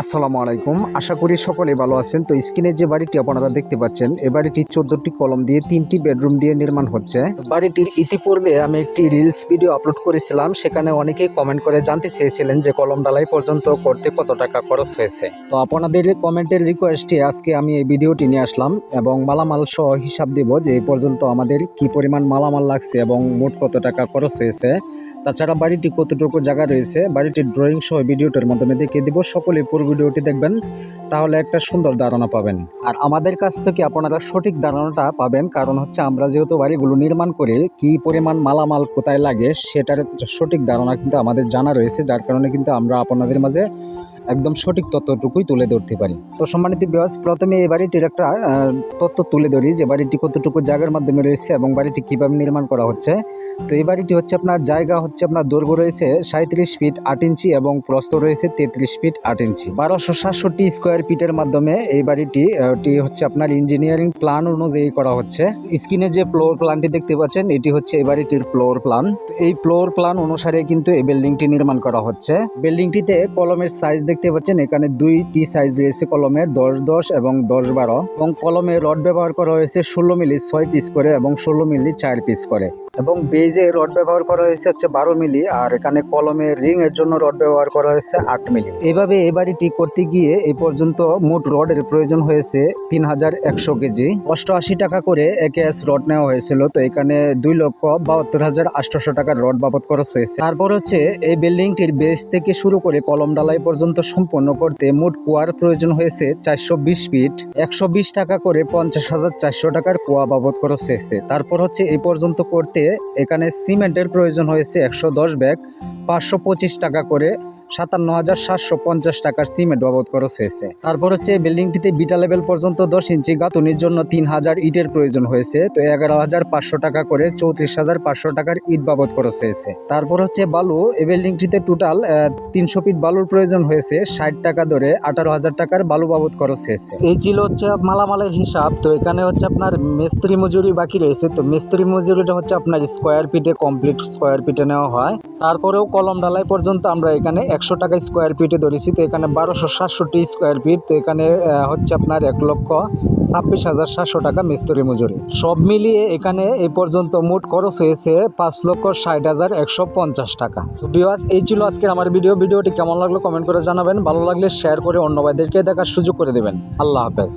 আসসালামু আলাইকুম। আশা করি সকলে ভালো আছেন। তো স্ক্রিনে যে বাড়িটি আপনারা দেখতে পাচ্ছেন এই বাড়িটি চোদ্দটি কলম দিয়ে, তিনটি বেডরুম দিয়ে নির্মাণ হচ্ছে। বাড়িটির ইতিপূর্বে আমি একটি রিলস ভিডিও আপলোড করেছিলাম, সেখানে অনেকেই কমেন্ট করে জানতে চেয়েছিলেন যে কলম ডালাই পর্যন্ত করতে কত টাকা খরচ হয়েছে। তো আপনাদের কমেন্টের রিকোয়েস্টে আজকে আমি এই ভিডিওটি নিয়ে আসলাম এবং মালামাল সহ হিসাব দেব যে এই পর্যন্ত আমাদের কি পরিমাণ মালামাল লাগছে এবং মোট কত টাকা খরচ হয়েছে। তাছাড়া বাড়িটি কতটুকু জায়গা রয়েছে, বাড়িটির ড্রয়িং সহ ভিডিওটার মাধ্যমে দেখিয়ে দিব। সকলে ভিডিওটি দেখবেন, তাহলে একটা সুন্দর ধারণা পাবেন। আর আমাদের কাছ থেকে আপনারা সঠিক ধারণাটা পাবেন, কারণ হচ্ছে আমরা যেহেতু বাড়িগুলো নির্মাণ করে, কি পরিমাণ মালামাল কোথায় লাগে সেটার সঠিক ধারণা কিন্তু আমাদের জানা রয়েছে, যার কারণে কিন্তু আমরা আপনাদের মাঝে একদম সঠিক তথ্যটুকুই তুলে ধরতে পারি। তো সম্মানিত বিয়াস প্রথমে এই বাড়িটির একটা তথ্য তুলে ধরি যে বাড়িটি কতটুকু জায়গার মাধ্যমে রয়েছে এবং বাড়িটি কীভাবে নির্মাণ করা হচ্ছে। তো এই বাড়িটি হচ্ছে আপনার জায়গা হচ্ছে আপনার দৈর্ঘ্য রয়েছে সাঁত্রিশ ফিট আট ইঞ্চি এবং প্রস্ত রয়েছে তেত্রিশ ফিট আট ইঞ্চি। বারোশো সাতষট্টি স্কোয়ার ফিটের মাধ্যমে এই বাড়িটি হচ্ছে আপনার ইঞ্জিনিয়ারিং প্ল্যান অনুযায়ী করা হচ্ছে। স্ক্রিনে যে ফ্লোর প্ল্যানটি দেখতে পাচ্ছেন, এটি হচ্ছে এই বাড়িটির ফ্লোর প্ল্যান এই ফ্লোর প্ল্যান অনুসারে কিন্তু এই বিল্ডিংটি নির্মাণ করা হচ্ছে। বিল্ডিংটিতে কলমের সাইজ দেখতে পাচ্ছেন, এখানে দুইটি সাইজ রয়েছে কলমের, দশ দশ এবং দশ বারো। এবং কলমে রড ব্যবহার করা হয়েছে ষোলো মিলি ছয় পিস করে এবং ষোলো মিলি চার পিস করে। এবং বেজে রড ব্যবহার করা হয়েছে হচ্ছে বারো মিলি, আর এখানে কলমে রিং এর জন্য রড ব্যবহার করা হয়েছে আট মিলি। এভাবে এই বাড়িটি করতে গিয়ে এ পর্যন্ত মোট রডের প্রয়োজন হয়েছে তিন হাজার একশো কেজি। অষ্টআশি টাকা করে একে এস রড নেওয়া হয়েছিল, তো এখানে দুই লক্ষ বাহাত্তর হাজার আটশোশো টাকার রড বাবদ খরচ হয়েছে। তারপর হচ্ছে এই বিল্ডিংটির বেস থেকে শুরু করে কলম ডালাই পর্যন্ত সম্পন্ন করতে মোট কুয়ার প্রয়োজন হয়েছে চারশো বিশ ফিট। একশো বিশ টাকা করে পঞ্চাশ হাজার চারশো টাকার কুয়া বাবদ খরচ হয়েছে। তারপর হচ্ছে এই পর্যন্ত করতে এখানে সিমেন্টের প্রয়োজন হয়েছে একশো দশ ব্যাগ, পাঁচশো পঁচিশ টাকা করে সাতান্ন হাজার সাতশো পঞ্চাশ টাকার সিমেন্ট বাবদ খরচ হয়েছে। তারপর হচ্ছে বিল্ডিংটিতে বিটা লেভেল পর্যন্ত দশ ইঞ্চি গাঁথুনির জন্য তিন হাজার ইটের প্রয়োজন হয়েছে, তো এগারো হাজার পাঁচশো টাকা করে চৌত্রিশ হাজার পাঁচশো টাকার ইট বাবদ খরচ হয়েছে। তারপর হচ্ছে বালু, এই বিল্ডিংটিতে টোটাল তিনশো ফিট বালুর প্রয়োজন হয়েছে, ষাট টাকা ধরে আঠারো হাজার টাকার বালু বাবদ খরচ হয়েছে। এই ছিল হচ্ছে মালামালের হিসাব, তো এখানে হচ্ছে আপনার মিস্ত্রি মজুরি বাকি রয়েছে, তো মিস্ত্রি মজুরিটা হচ্ছে আপনার স্কোয়ার ফিটে কমপ্লিট স্কোয়ার ফিটে নেওয়া হয়। তারপরেও কলম ডালাই পর্যন্ত আমরা এখানে একশো টাকা স্কোয়ার ফিটে ধরেছি, তো এখানে বারোশো সাতষট্টি স্কোয়ার ফিট তো এখানে হচ্ছে আপনার এক লক্ষ ছাব্বিশ হাজার সাতশো টাকা মিস্ত্রি মজুরি। সব মিলিয়ে এখানে এ পর্যন্ত মোট খরচ হয়েছে পাঁচ লক্ষ ষাট হাজার একশো পঞ্চাশ টাকা। বিওয়াস এই ছিল আজকের আমার ভিডিও ভিডিওটি কেমন লাগল কমেন্ট করে জানাবেন। ভালো লাগলে শেয়ার করে অন্য ভাইদেরকে দেখার সুযোগ করে দেবেন। আল্লাহ হাফেজ।